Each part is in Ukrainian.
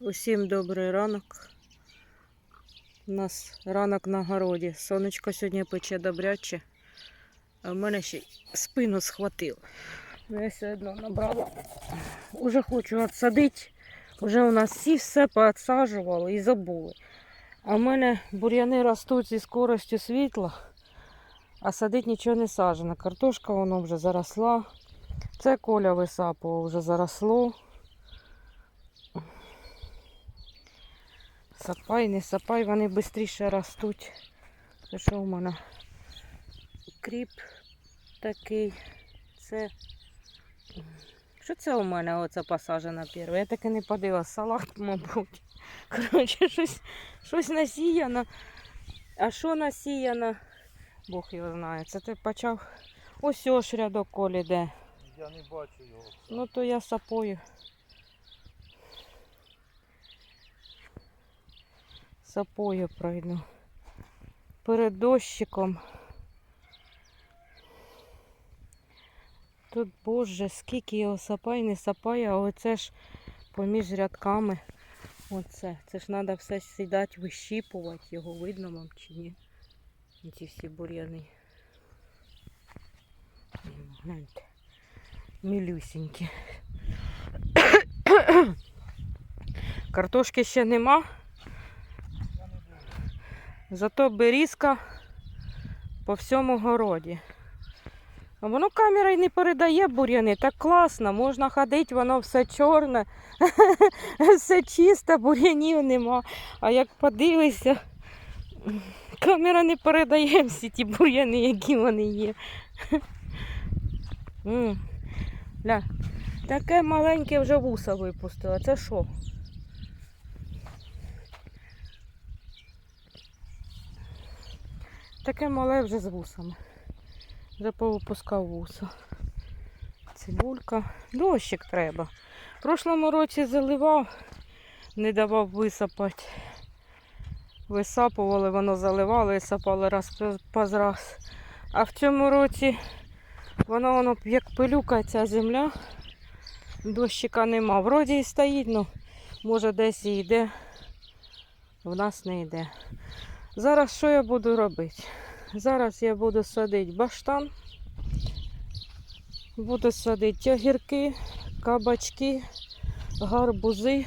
Усім добрий ранок. У нас ранок на городі. Сонечко сьогодні пече добряче, а в мене ще спину схватило. Ну, Я все одно набрала. Уже хочу відсадити. Уже у нас всі все поотсаджували і забули. А в мене бур'яни ростуть зі скоростю світла, а садити нічого не саджено. Картошка воно вже заросла. Це коля висапував, вже заросло. Сапай, не сапай, вони швидше ростуть. Це що в мене? Кріп такий. Це. Що це у мене оце посаджено перше? Я таки не подивилася. Салат, мабуть. Коротше, щось, щось насіяно. А що насіяно? Бог його знає. Це ти почав. Ось ось рядок колі де. Я не бачу його. Ну то я сапою. Сапою пройду. Перед дощиком. Тут, боже, скільки його сапай, не сапай, а оце ж поміж рядками. Оце. Це ж треба все сідати, вищіпувати. Його видно вам чи ні? Ці всі бур'яни. Гляньте. Мілюсінькі. Картошки ще нема. Зато берізка по всьому городі. А воно камера й не передає бур'яни. Так класно, можна ходити, воно все чорне, все чисто, бур'янів нема. А як подивишся, камера не передає всі ті бур'яни, які вони є. Ля, таке маленьке вже вуса випустила. Це що? Таке мале вже з вусами. Вже повипускав вуса. Цибулька. Дощик треба. В прошлому році заливав, не давав висапати. Висапували, воно заливало, висапали раз по- раз. А в цьому році воно, воно як пилюка ця земля. Дощика нема. Вроді і стоїть, ну може десь і йде. В нас не йде. Зараз що я буду робити? Зараз я буду садити баштан, буду садити огірки, кабачки, гарбузи,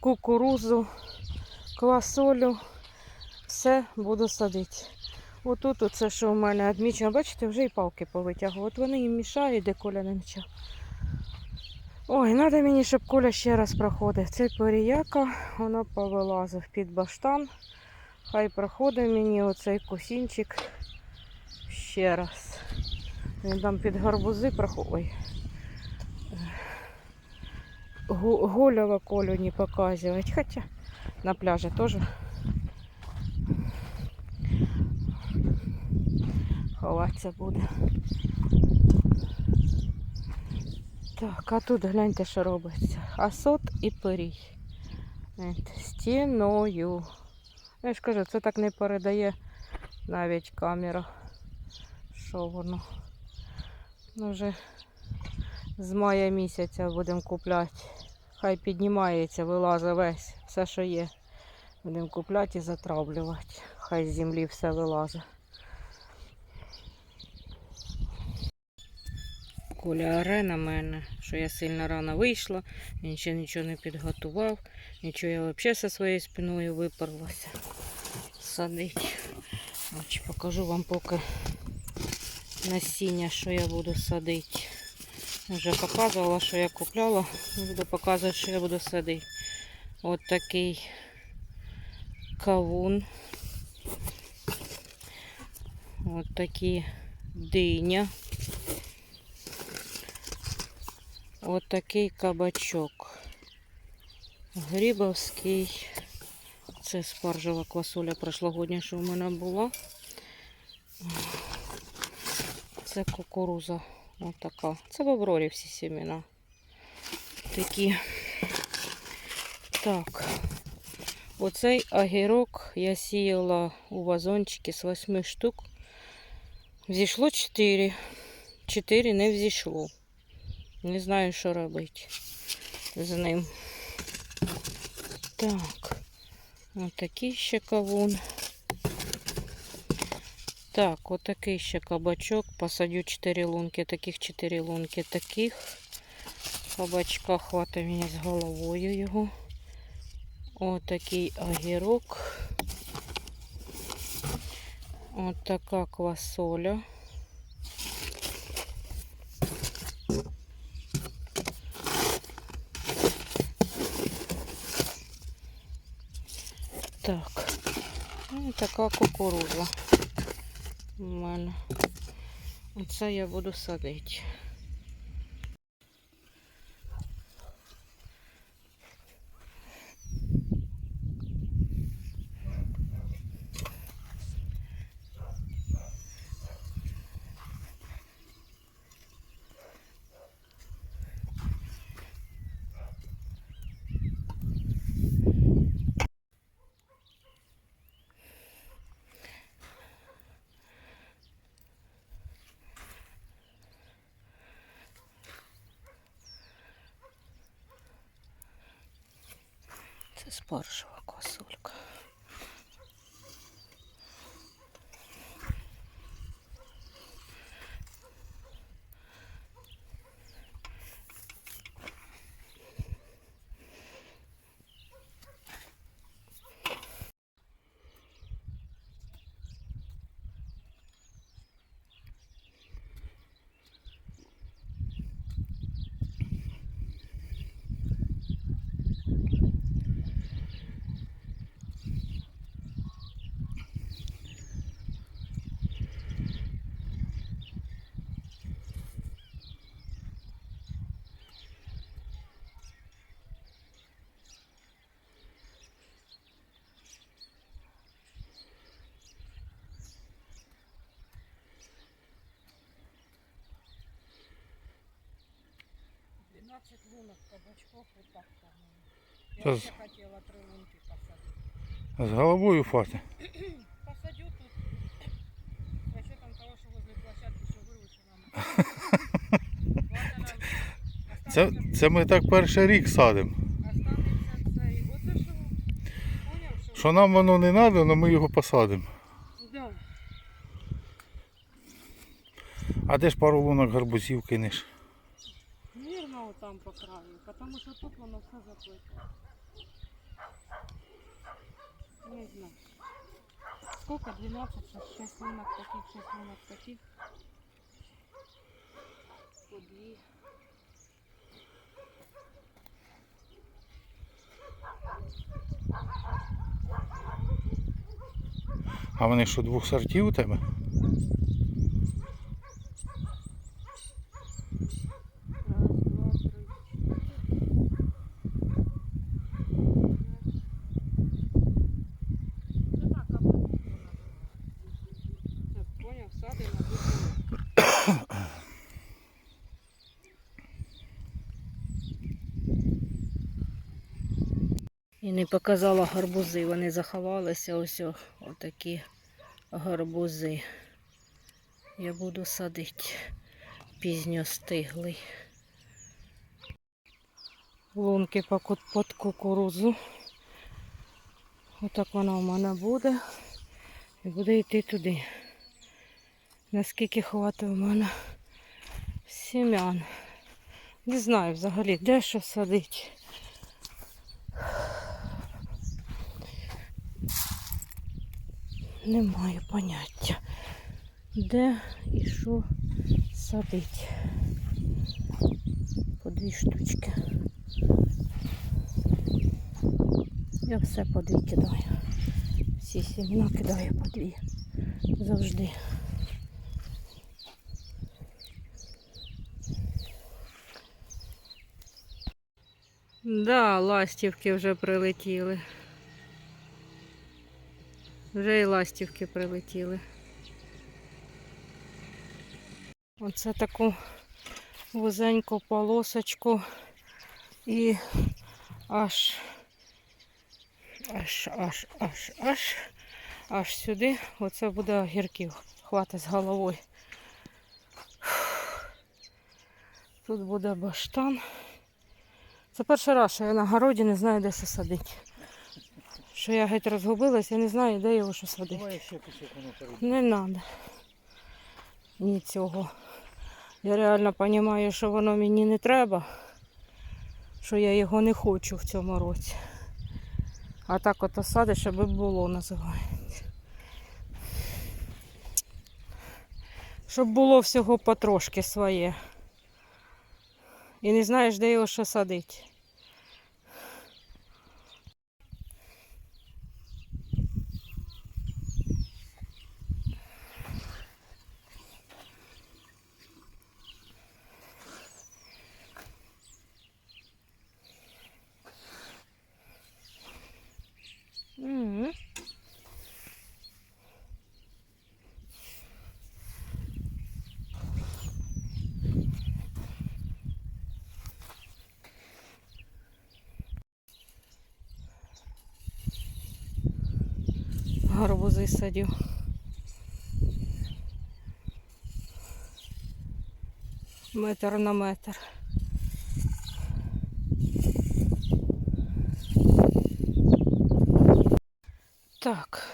кукурузу, квасолю. Все буду садити. Отут оце, що в мене відмічено, бачите, вже і палки повитягував. От вони їм мішають, де коля не почав. Ой, треба мені, щоб коля ще раз проходив. Цей періяка, воно повилазив під баштан. Хай проходить мені оцей косінчик ще раз. Він там під гарбузи проходить. Ой. Колю не показувати. Хоча на пляжі теж. Ховатися буде. Так, а тут гляньте, що робиться. Асот і пирій. Стіною. Я ж кажу, це так не передає навіть камера. Що воно? Ну, вже з мая місяця будемо купляти. Хай піднімається, вилазить весь, все, що є. Будемо купляти і затравлювати. Хай з землі все вилазить. Коля оре на мене, що я сильно рано вийшла, він ще нічого не підготував, нічого я взагалі зі своєю спиною виперлася садить. Ось покажу вам поки насіння, що я буду садити. Вже показувала, що я купляла. Буду показувати, що я буду садити. От такий кавун. От такі диня. От такий кабачок. Грибовський. Це спаржева квасоля прошлогодня, що в мене була. Це кукуруза. Ось така. Це в Аврорі всі сімена. Такі. Так. Оцей огірок я сіяла у вазончики з 8 штук. Взійшло 4. 4 не взійшло. Не знаю, що робити з ним. Так, отакий ще кавун. Так, отакий ще кабачок. Посадю 4 лунки, таких 4 лунки, таких. Кабачка хватить мені з головою його. Отакий огірок. Отака квасоля. Так. Ну, і така кукурудза у мене. Оце я буду садити. Це спаржева квасолька. Лунок кабачков вот так Та Я ще хотіла три лунки посадити. З головою фати. Посадю тут. С учетом того, що возле площадки все виручено. Це, це ми так перший рік садимо. Що нам воно не треба, але ми його посадимо. Да. А де ж пару лунок гарбузів кинеш? Там по краю, потому что тут воно все заплито. Не знаю. Сколько? 12, 6, 6 лунок таких, 6 лунок таких. По дві. А вони що двох сортів у тебе? Раз, два, три, чотири. Це так, а потім вона. Так, поняв, садимо, будемо. І не показала гарбузи, вони заховалися ось отакі гарбузи. Я буду садити пізньо стиглий. Лунки під кукурузу. Отак вона у мене буде. І буде йти туди. Наскільки хватить у мене сім'ян. Не знаю взагалі, де що садити. Не маю поняття, де і що садити. По дві штучки. Я все по дві кидаю. Всі сімена кидаю по дві. Завжди. Да, ластівки вже прилетіли. Вже і ластівки прилетіли. Оце таку вузеньку полосочку і аж аж аж аж аж аж сюди. Оце буде огірків. Хватить з головою. Тут буде баштан. Це перший раз, що я на городі не знаю, де що садити. Що я геть розгубилась, я не знаю, де його що садити. Давай ще кусок воно перейде. Не треба. Ні цього. Я реально розумію, що воно мені не треба, що я його не хочу в цьому році. А так ото садиш, аби було, називається. Щоб було всього потрошки своє. І не знаєш, де його що садити. Гарбузи садю. Метр на метр. Так,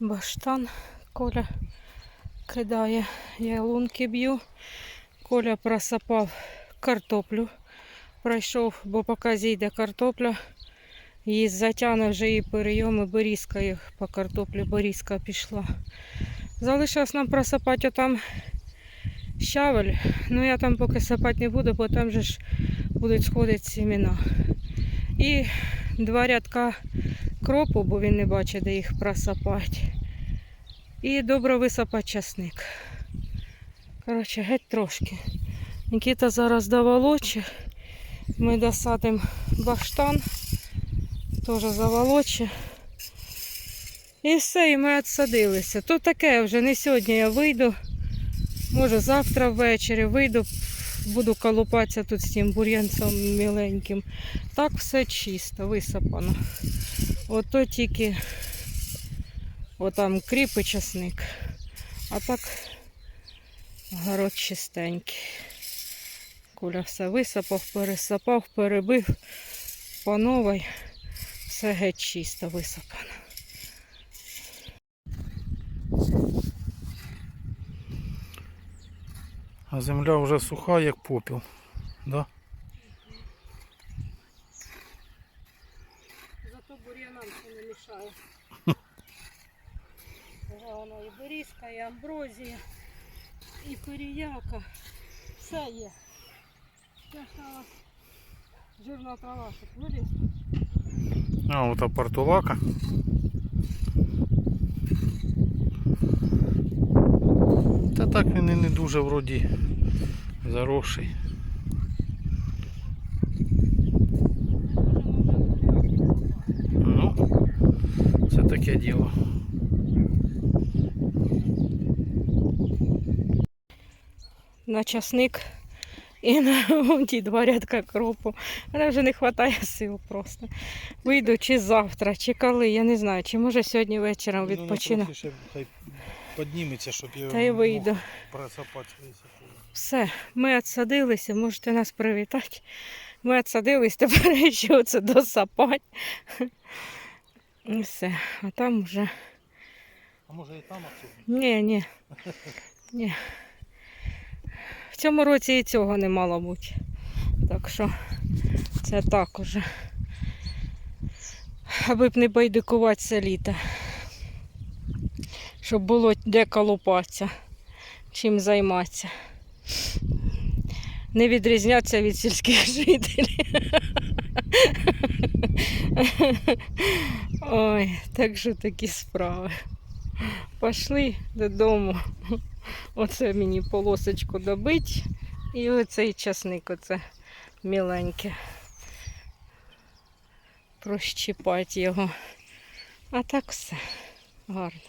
баштан Коля кидає, я лунки б'ю. Коля просапав картоплю. Пройшов, бо поки зійде картопля, її затягне вже її перейоми, борізка їх по картоплі, борізка пішла. Залишилось нам просапати отам щавель. Ну я там поки сапати не буду, бо там же ж будуть сходити сімена. І два рядка кропу, бо він не бачить, де їх просапати. І добре висапати часник. Коротше, геть трошки. Нікіта зараз доволоче. Ми досадимо баштан. Теж заволоче. І все, і ми відсадилися. То таке вже не сьогодні я вийду. Може завтра ввечері вийду, буду колупатися тут з цим бур'янцем міленьким. Так все чисто, висапано. Ото тільки отам кріп і часник. А так город чистенький. Куля все висапав, пересапав, перебив по новій. Все геть чисто висапано. А земля вже суха, як попіл. Да? Зато бур'янам це не мішає. Воно і берізка, і амброзія, і періяка. Все є. Жирна трава, щоб виліз. А, ота портулака. Та так він і не дуже вроді заросший. Ну, це таке діло. На часник і на ті два рядка кропу. Мене вже не вистачає сил просто. Вийду чи завтра, чи коли, я не знаю, чи може сьогодні вечором відпочину. хай підніметься, щоб я Та й вийду. Все, ми відсадилися, можете нас привітати. Ми відсадились, тепер ще це досапать. І все. А там вже. А може і там отсюди? Ні, ні. ні. Цьому році і цього не мало бути. Так що це так уже. Аби б не байдикувати це літо. Щоб було де колупатися, чим займатися. Не відрізнятися від сільських жителів. Ой, так що такі справи. Пішли додому. Оце мені полосочку добить. І оцей часник, оце міленьке. Прощіпати його. А так все гарно.